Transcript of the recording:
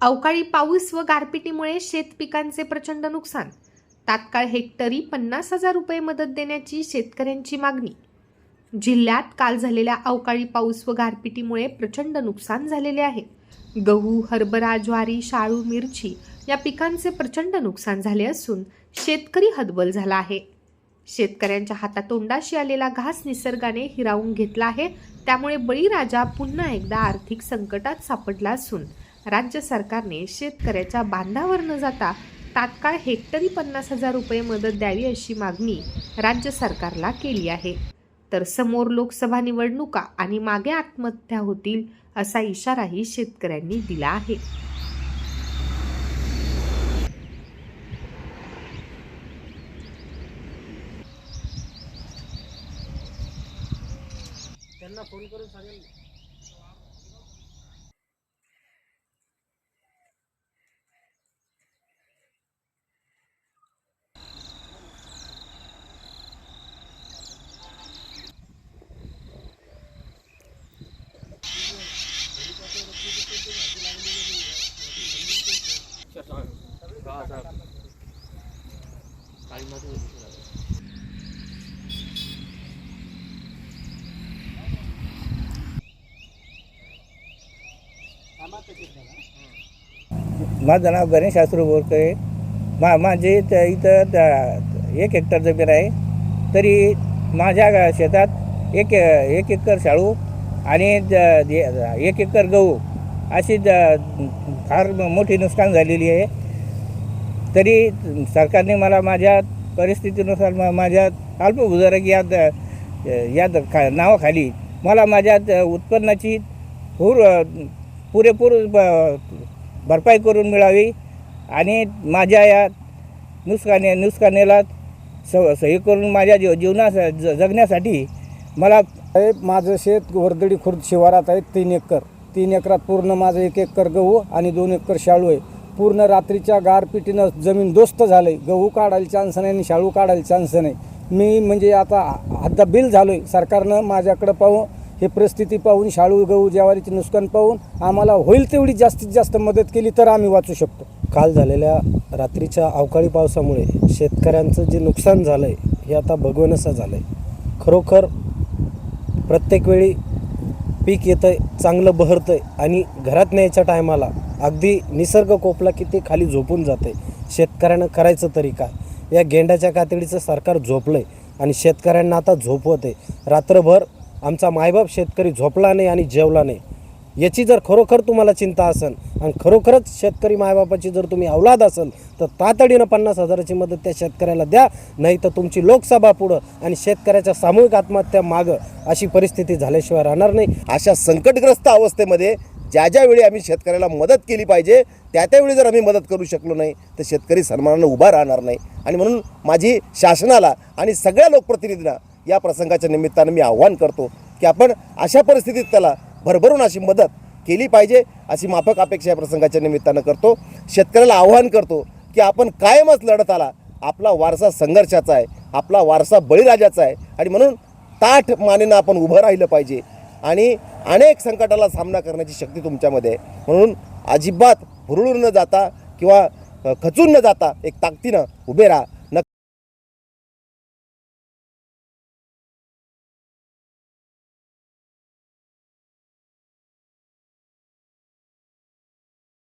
अवकाळी पाऊस व गारपिटीमुळे शेतपिकांचे प्रचंड नुकसान. तात्काळ हेक्टरी पन्नास हजार रुपये मदत देण्याची शेतकऱ्यांची मागणी. जिल्ह्यात काल झालेल्या अवकाळी पाऊस व गारपिटीमुळे प्रचंड नुकसान झालेले आहे. गहू हरभरा ज्वारी शाळू मिरची या पिकांचे प्रचंड नुकसान झाले असून शेतकरी हतबल झाला आहे. शेतकऱ्यांच्या हातातोंडाशी आलेला घास निसर्गाने हिरावून घेतला आहे. त्यामुळे बळीराजा पुन्हा एकदा आर्थिक संकटात सापडला असून राज्य सरकारने शेतकऱ्याच्या बांधावर न जाता तात्काळ हेक्टरी पन्नास हजार रुपये मदत द्यावी अशी मागणी राज्य सरकारला केली आहे. तर समोर लोकसभा निवडणुका आणि मागे आत्महत्या होतील असा इशाराही शेतकऱ्यांनी दिला आहे. त्यांना फोन करून सांगेल. माझं नाव गणेश शास्त्री बोरकरे मा माझे इथं इथं त्या एक हेक्टर जमीन आहे. तरी माझ्या शेतात एक एक एकर शाळू आणि एक एकर गहू अशी फार मोठी नुकसान झालेली आहे. तरी सरकारने मला माझ्या परिस्थितीनुसार म माझ्या अल्पभूधारक या द- या द- खा नावाखाली मला माझ्या उत्पन्नाची पूर पुरेपूर ब- भरपाई करून मिळावी आणि माझ्या या नुकसाने नुकसानेला स सही करून माझ्या जीव जीवना ज जगण्यासाठी मला माझं शेत वर्दडी खुर्द शिवारात आहे तीन एकर. तीन एकरात पूर्ण माझं एक एकर गहू आणि दोन एकर शाळू आहे. पूर्ण रात्रीच्या गारपिटीनं जमीन दोस्त झालं आहे गहू काढायला चान्स नाही आणि शाळू काढायला चान्स नाही. मी म्हणजे आता आता बिल झालो आहे सरकारनं माझ्याकडं पाहून हे परिस्थिती पाहून शाळू गहू ज्वारीचे नुकसान पाहून आम्हाला होईल तेवढी जास्तीत जास्त मदत केली तर आम्ही वाचू शकतो. काल झालेल्या रात्रीच्या अवकाळी पावसामुळे शेतकऱ्यांचं जे नुकसान झालं आहे हे आता भगवनसं झालं आहे खरोखर प्रत्येक वेळी पीक येतं आहे चांगलं बहरतं आहे आणि घरात न्यायच्या टायमाला अगदी निसर्ग कोपला की ते खाली झोपून जाते शेतकऱ्यानं करायचं तरी काय? या गेंड्याच्या कातडीचं सरकार झोपलं आहे आणि शेतकऱ्यांना आता झोपवत आहे रात्रभर आमचा मायबाप शेतकरी झोपला नाही आणि जेवला नाही. याची जर खरोखर तुम्हाला चिंता असेल आणि खरोखरच शेतकरी मायबापाची जर तुम्ही अवलाद असेल तर तातडीनं पन्नास हजाराची मदत त्या शेतकऱ्याला द्या नाही तर तुमची लोकसभा पुढं आणि शेतकऱ्याच्या सामूहिक आत्महत्या मागं अशी परिस्थिती झाल्याशिवाय राहणार नाही. अशा संकटग्रस्त अवस्थेमध्ये ज्या ज्या वेळी आम्ही शेतकऱ्याला मदत केली पाहिजे त्या त्यावेळी जर आम्ही मदत करू शकलो नाही तर शेतकरी सन्मानानं उभा राहणार नाही. आणि म्हणून माझी शासनाला आणि सगळ्या लोकप्रतिनिधींना या प्रसंगाच्या निमित्तानं मी आव्हान करतो की आपण अशा परिस्थितीत त्याला भरभरून अशी मदत केली पाहिजे अशी माफक अपेक्षा या प्रसंगाच्या निमित्तानं करतो. शेतकऱ्याला आव्हान करतो की आपण कायमच लढत आला. आपला वारसा संघर्षाचा आहे. आपला वारसा बळीराजाचा आहे. आणि म्हणून ताठ मानेनं आपण उभं राहिलं पाहिजे. आणि अनेक संकटाला सामना करण्याची शक्ती तुमच्यामध्ये आहे. म्हणून अजिबात हुरळून न जाता किंवा खचून न जाता एक ताकदीनं उभे राहा.